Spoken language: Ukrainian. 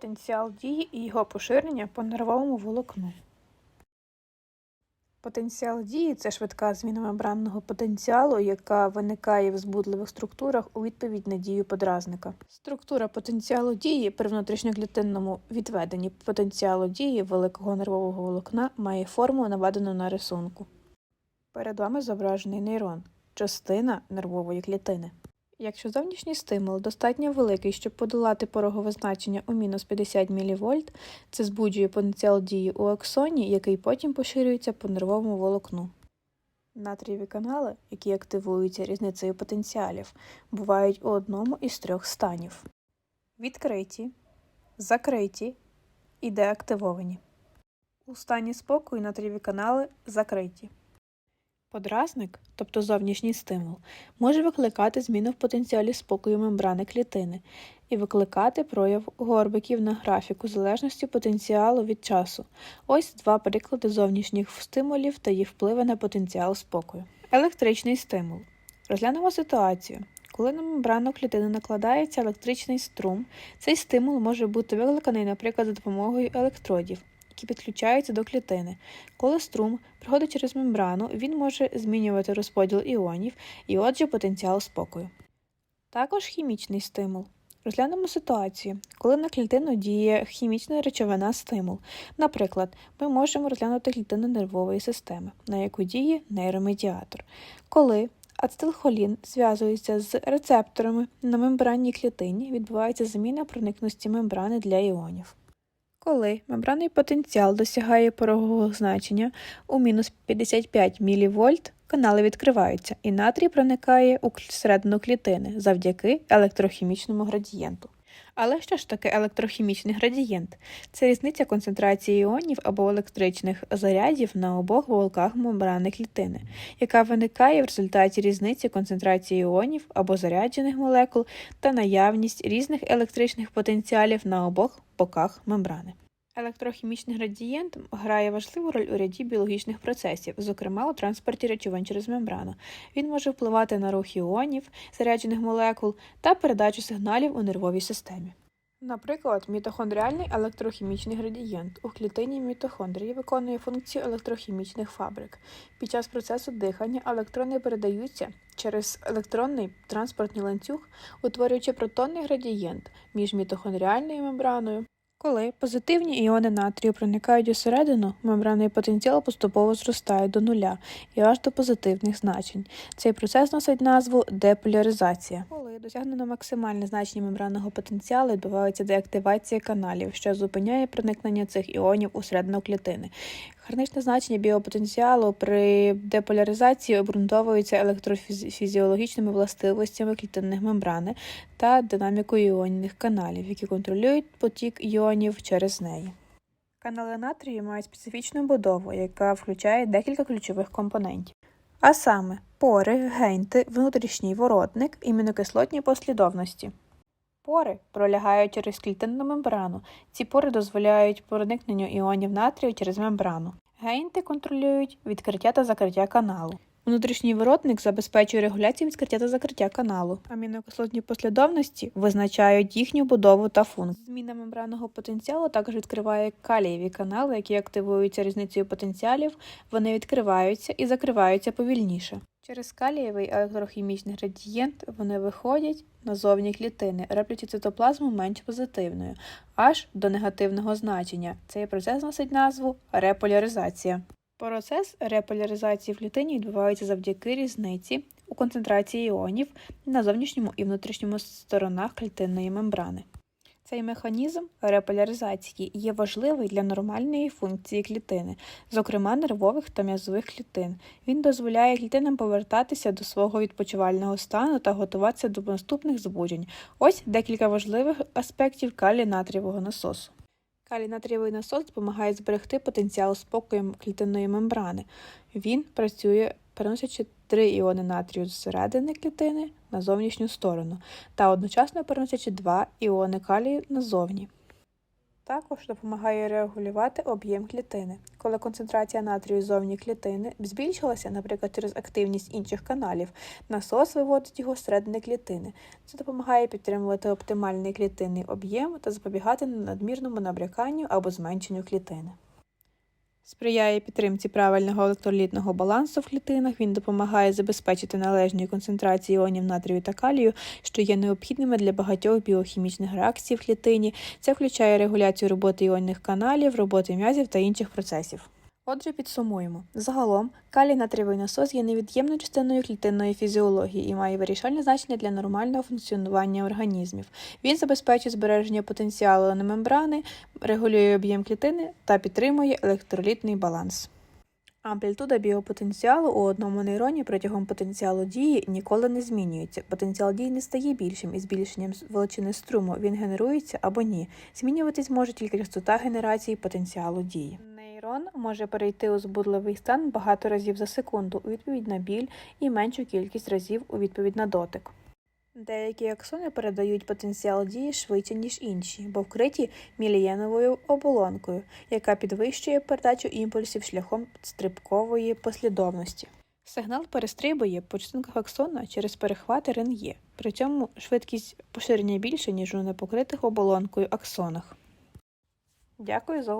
Потенціал дії і його поширення по нервовому волокну. Потенціал дії це швидка зміна мембранного потенціалу, яка виникає в збудливих структурах у відповідь на дію подразника. Структура потенціалу дії при внутрішньоклітинному відведенні потенціалу дії великого нервового волокна має форму, наведену на рисунку. Перед вами зображений нейрон, частина нервової клітини. Якщо зовнішній стимул достатньо великий, щоб подолати порогове значення у мінус 50 мВ, це збуджує потенціал дії у аксоні, який потім поширюється по нервовому волокну. Натрієві канали, які активуються різницею потенціалів, бувають у одному із трьох станів: відкриті, закриті і деактивовані. У стані спокою натрієві канали закриті. Подразник, тобто зовнішній стимул, може викликати зміну в потенціалі спокою мембрани клітини і викликати прояв горбиків на графіку залежності потенціалу від часу. Ось два приклади зовнішніх стимулів та їх впливи на потенціал спокою. Електричний стимул. Розглянемо ситуацію. Коли на мембрану клітини накладається електричний струм, цей стимул може бути викликаний, наприклад, за допомогою електродів які підключаються до клітини. Коли струм проходить через мембрану, він може змінювати розподіл іонів і, отже, потенціал спокою. Також хімічний стимул. Розглянемо ситуацію, коли на клітину діє хімічна речовина стимул. Наприклад, ми можемо розглянути клітину нервової системи, на яку діє нейромедіатор. Коли ацетилхолін зв'язується з рецепторами на мембранній клітині, відбувається зміна проникності мембрани для іонів. Коли мембранний потенціал досягає порогового значення у мінус 55 мВ, канали відкриваються, і натрій проникає у середину клітини завдяки електрохімічному градієнту. Але що ж таке електрохімічний градієнт? Це різниця концентрації іонів або електричних зарядів на обох волках мембрани клітини, яка виникає в результаті різниці концентрації іонів або заряджених молекул та наявність різних електричних потенціалів на обох боках мембрани. Електрохімічний градієнт грає важливу роль у ряді біологічних процесів, зокрема у транспорті речовин через мембрану. Він може впливати на рух іонів, заряджених молекул та передачу сигналів у нервовій системі. Наприклад, мітохондріальний електрохімічний градієнт у клітині мітохондрії виконує функцію електрохімічних фабрик. Під час процесу дихання електрони передаються через електронний транспортний ланцюг, утворюючи протонний градієнт між мітохондріальною мембраною. Коли позитивні іони натрію проникають усередину, мембранний потенціал поступово зростає до нуля і аж до позитивних значень. Цей процес носить назву деполяризація. Коли досягнено максимальне значення мембранного потенціалу, відбувається деактивація каналів, що зупиняє проникнення цих іонів у середину клітини. Харничне значення біопотенціалу при деполяризації обґрунтовується електрофізіологічними властивостями клітинних мембрани та динамікою іонних каналів, які контролюють потік іонів через неї. Канали натрію мають специфічну будову, яка включає декілька ключових компонентів. А саме пори, генти, внутрішній воротник, імінокислотні послідовності. Пори пролягають через клітинну мембрану. Ці пори дозволяють проникненню іонів натрію через мембрану. Гейнти контролюють відкриття та закриття каналу. Внутрішній воротник забезпечує регуляцію відкриття та закриття каналу. Амінокислотні послідовності визначають їхню будову та функцію. Зміна мембранного потенціалу також відкриває калієві канали, які активуються різницею потенціалів, вони відкриваються і закриваються повільніше. Через калієвий електрохімічний градієнт вони виходять назовні клітини, роблячи цитоплазму менш позитивною, аж до негативного значення. Цей процес носить назву реполяризація. Процес реполяризації в клітині відбувається завдяки різниці у концентрації іонів на зовнішньому і внутрішньому сторонах клітинної мембрани. Цей механізм реполяризації є важливий для нормальної функції клітини, зокрема нервових та м'язових клітин. Він дозволяє клітинам повертатися до свого відпочивального стану та готуватися до наступних збуджень. Ось декілька важливих аспектів калій-натрієвого насосу. Калій-натрієвий насос допомагає зберегти потенціал спокою клітинної мембрани. Він працює, переносячи три іони натрію з середини клітини на зовнішню сторону та одночасно переносячи два іони калію назовні. Також допомагає регулювати об'єм клітини. Коли концентрація натрію зовні клітини збільшилася, наприклад, через активність інших каналів, насос виводить його зсередини клітини. Це допомагає підтримувати оптимальний клітинний об'єм та запобігати надмірному набряканню або зменшенню клітини. Сприяє підтримці правильного електролітного балансу в клітинах. Він допомагає забезпечити належні концентрації іонів натрію та калію, що є необхідними для багатьох біохімічних реакцій в клітині. Це включає регуляцію роботи іонних каналів, роботи м'язів та інших процесів. Отже, підсумуємо. Загалом, калій натрієвий насос є невід'ємною частиною клітинної фізіології і має вирішальне значення для нормального функціонування організмів. Він забезпечує збереження потенціалу на мембрани, регулює об'єм клітини та підтримує електролітний баланс. Амплітуда біопотенціалу у одному нейроні протягом потенціалу дії ніколи не змінюється. Потенціал дії не стає більшим із збільшенням величини струму. Він генерується або ні. Змінюватись може тільки частота генерації потенціалу дії. Нейрон може перейти у збудливий стан багато разів за секунду у відповідь на біль і меншу кількість разів у відповідь на дотик. Деякі аксони передають потенціал дії швидше, ніж інші, бо вкриті мілієновою оболонкою, яка підвищує передачу імпульсів шляхом стрибкової послідовності. Сигнал перестрибує по частинках аксона через перехвати рен'є, при цьому швидкість поширення більше, ніж у непокритих оболонкою аксонах. Дякую за увагу.